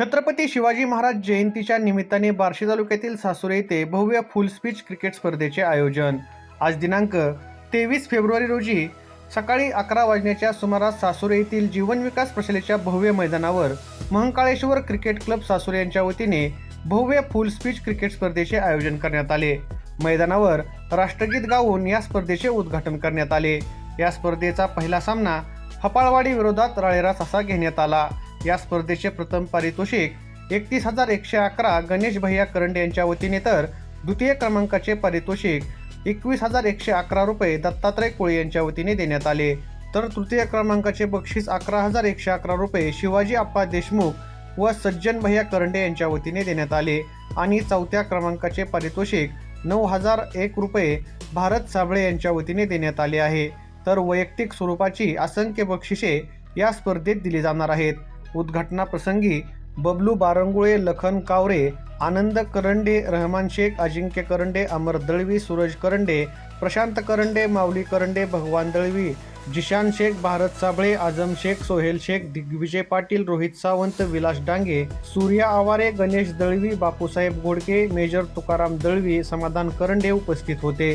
छत्रपती शिवाजी महाराज जयंतीच्या निमित्ताने बार्शी तालुक्यातील सासुरे येथे भव्य फुल स्पीच क्रिकेट स्पर्धेचे आयोजन. आज दिनांक तेवीस फेब्रुवारी रोजी सकाळी अकरा वाजण्याच्या सुमारास सासुरे येथील जीवन विकास प्रशालेच्या भव्य मैदानावर महंकाळेश्वर क्रिकेट क्लब सासुरे यांच्या वतीने भव्य फुल स्पीच क्रिकेट स्पर्धेचे आयोजन करण्यात आले. मैदानावर राष्ट्रगीत गाऊन या स्पर्धेचे उद्घाटन करण्यात आले. या स्पर्धेचा पहिला सामना हपाळवाडी विरोधात राळेरास असा घेण्यात आला. या स्पर्धेचे प्रथम पारितोषिक एकतीस हजार एकशे अकरा गणेश भैया करंडे यांच्या वतीने तर द्वितीय क्रमांकाचे पारितोषिक एकवीस हजार एकशे अकरा रुपये दत्तात्रय कोळी यांच्या वतीने देण्यात आले. तर तृतीय क्रमांकाचे बक्षीस अकरा हजार एकशे अकरा रुपये शिवाजी आप्पा देशमुख व सज्जन भैया करंडे यांच्या वतीने देण्यात आले. आणि चौथ्या क्रमांकाचे पारितोषिक नऊ हजार एक रुपये भारत साबळे यांच्या वतीने देण्यात आले आहे. तर वैयक्तिक स्वरूपाची असंख्य बक्षिसे या स्पर्धेत दिली जाणार आहेत. उद्घाटनाप्रसंगी बबलू बारंगुळे लखन कावरे आनंद करंडे रहमान शेख अजिंक्य करंडे अमर दळवी सूरज करंडे प्रशांत करंडे माऊली करंडे भगवान दळवी जिशान शेख भारत साबळे आझम शेख सोहेल शेख दिग्विजय पाटील रोहित सावंत विलास डांगे सूर्या आवारे गणेश दळवी बापूसाहेब घोडके मेजर तुकाराम दळवी समाधान करंडे उपस्थित होते.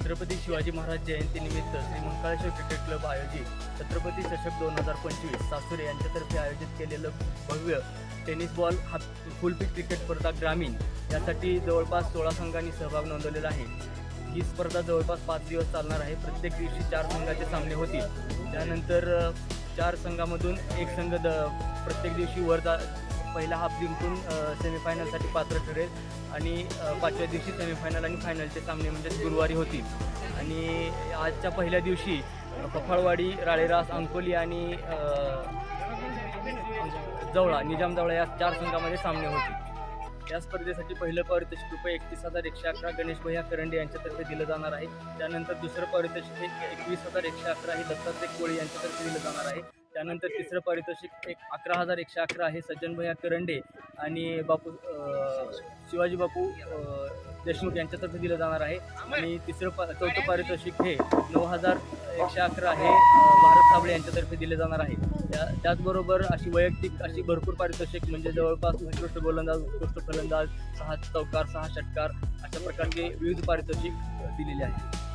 छत्रपती शिवाजी महाराज जयंतीनिमित्त श्री मंकाळेश्वर क्रिकेट क्लब आयोजित छत्रपती चषक दोन हजार पंचवीस सासुरे यांच्यातर्फे आयोजित केलेलं भव्य टेनिस बॉल हा फुलपीक क्रिकेट स्पर्धा ग्रामीण यासाठी जवळपास सोळा संघांनी सहभाग नोंदवलेला आहे. ही स्पर्धा जवळपास पाच दिवस चालणार आहे. प्रत्येक दिवशी चार संघाचे सामने होतील. त्यानंतर चार संघामधून एक संघ द प्रत्येक दिवशी वर जा पहिला हाफ जिंकून सेमीफायनलसाठी पात्र ठरेल. आणि पाचव्या दिवशी सेमीफायनल आणि फायनलचे सामने म्हणजेच गुरुवारी होतील. आणि आजच्या पहिल्या दिवशी अ, फफाळवाडी राळेरास अंकोली आणि जवळा निजाम जवळा या चार संघामध्ये सामने होतील. या स्पर्धेसाठी पहिलं पारितोषिक रुपये एकतीस हजार एकशे अकरा गणेश भैया करंडे यांच्यातर्फे दिलं जाणार आहे. त्यानंतर दुसरं पारितोषिक हे एकवीस हजार एकशे अकरा हे दत्तात्रय कोळी यांच्यातर्फे दिलं जाणार आहे. त्यानंतर तिसरं पारितोषिक एक अकरा हजार एकशे अकरा हे सज्जन भैया करंडे आणि बापू शिवाजी बापू देशमुख यांच्यातर्फे दिलं जाणार आहे. आणि तिसरं पा चौथं पारितोषिक हे नऊ हजार एकशे अकरा हे भारत साबळे यांच्यातर्फे दिले जाणार आहे. त्या त्याचबरोबर अशी वैयक्तिक अशी भरपूर पारितोषिक म्हणजे जवळपास उत्कृष्ट गोलंदाज उत्कृष्ट फलंदाज सहा चौकार सहा षटकार अशा प्रकारचे विविध पारितोषिक दिलेले आहेत.